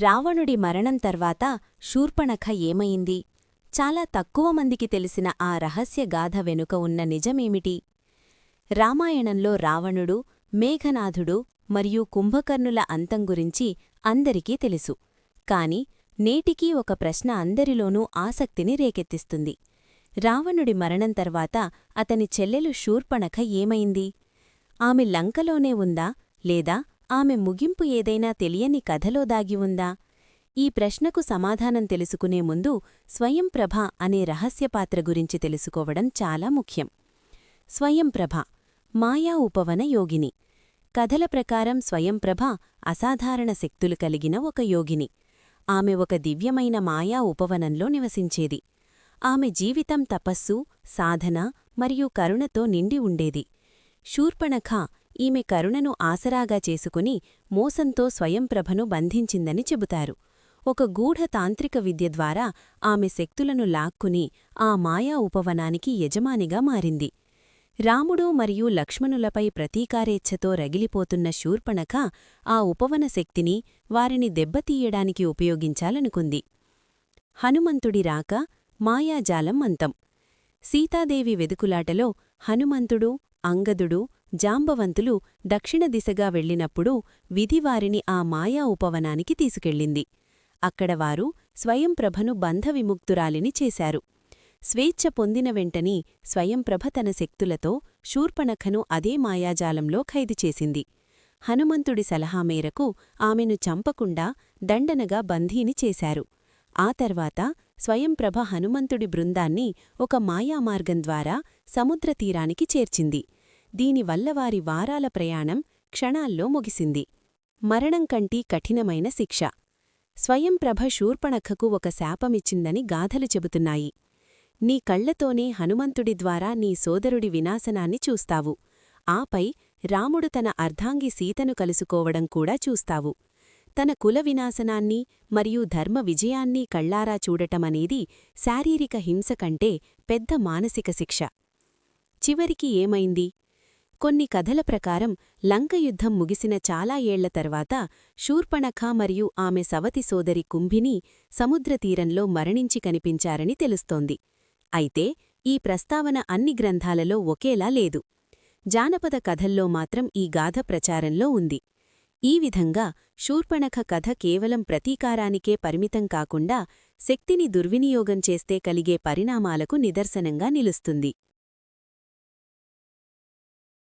రావణుడి మరణం తర్వాత శూర్పణఖ ఏమయింది చాలా తక్కువ మందికి తెలిసిన ఆ రహస్య గాథ వెనుక ఉన్న నిజమేమిటి? రామాయణంలో రావణుడు మేఘనాథుడు మరియు కుంభకర్ణుల అంతం గురించి అందరికీ తెలుసు. కాని నేటికీ ఒక ప్రశ్న అందరిలోనూ ఆసక్తిని రేకెత్తిస్తుంది. రావణుడి మరణం తర్వాత అతని చెల్లెలు శూర్పణఖ ఏమైంది? ఆమె లంకలోనే ఉందా లేదా ఆమె ముగింపు ఏదైనా తెలియని కథలో దాగి ఉందా? ఈ ప్రశ్నకు సమాధానం తెలుసుకునే ముందు స్వయంప్రభ అనే రహస్యపాత్ర గురించి తెలుసుకోవడం చాలా ముఖ్యం. స్వయంప్రభ మాయా ఉపవన యోగిని. కథల ప్రకారం స్వయంప్రభ అసాధారణ శక్తులు కలిగిన ఒక యోగిని. ఆమె ఒక దివ్యమైన మాయా ఉపవనంలో నివసించేది. ఆమె జీవితం తపస్సు సాధన మరియు కరుణతో నిండి ఉండేది. శూర్పణఖ ఈమె కరుణను ఆసరాగా చేసుకుని మోసంతో స్వయంప్రభను బంధించిందని చెబుతారు. ఒక గూఢ తాంత్రిక విద్య ద్వారా ఆమె శక్తులను లాక్కుని ఆ మాయా ఉపవనానికి యజమానిగా మారింది. రాముడు మరియు లక్ష్మణులపై ప్రతీకారేచ్ఛతో రగిలిపోతున్న శూర్పణఖ ఆ ఉపవన శక్తిని వారిని దెబ్బతీయడానికి ఉపయోగించాలనుకుంది. హనుమంతుడి రాక మాయాజాలం అంతం. సీతాదేవి వెదుకులాటలో హనుమంతుడు అంగదుడు జాంబవంతులు దక్షిణ దిశగా వెళ్ళినప్పుడు విధివారిని ఆ మాయా ఉపవనానికి తీసుకెళ్ళింది. అక్కడ వారు స్వయంప్రభను బంధవిముక్తురాలిని చేశారు. స్వేచ్ఛ పొందిన వెంటని స్వయంప్రభ తన శక్తులతో శూర్పణఖను అదే మాయాజాలంలో ఖైదు చేసింది. హనుమంతుడి సలహా మేరకు ఆమెను చంపకుండా దండనగా బంధీని చేశారు. ఆ తర్వాత స్వయంప్రభ హనుమంతుడి బృందాన్ని ఒక మాయామార్గం ద్వారా సముద్రతీరానికి చేర్చింది. దీనివల్ల వారి వారాల ప్రయాణం క్షణాల్లో ముగిసింది. మరణం కంటి కఠినమైన శిక్ష. స్వయంప్రభ శూర్పణఖకు ఒక శాపమిచ్చిందని గాథలు చెబుతున్నాయి. నీ కళ్ళతోనే హనుమంతుడి ద్వారా నీ సోదరుడి వినాశనాన్ని చూస్తావు. ఆపై రాముడు తన అర్ధాంగి సీతను కలుసుకోవడం కూడా చూస్తావు. తన కుల వినాశనాన్ని మరియు ధర్మ విజయాన్ని కళ్ళారా చూడటమనేది శారీరక హింస కంటే పెద్ద మానసిక శిక్ష. చివరికి ఏమైంది? కొన్ని కథల ప్రకారం లంకయుద్ధం ముగిసిన చాలా ఏళ్ళ తర్వాత శూర్పణఖ మరియు ఆమె సవతి సోదరి కుంభిని సముద్రతీరంలో మరణించి కనిపించారని తెలుస్తోంది. అయితే ఈ ప్రస్తావన అన్ని గ్రంథాలలో ఒకేలా లేదు. జానపద కథల్లో మాత్రం ఈ గాథ ప్రచారంలో ఉంది. ఈ విధంగా శూర్పణఖ కథ కేవలం ప్రతీకారానికే పరిమితం కాకుండా శక్తిని దుర్వినియోగం చేస్తే కలిగే పరిణామాలకు నిదర్శనంగా నిలుస్తుంది.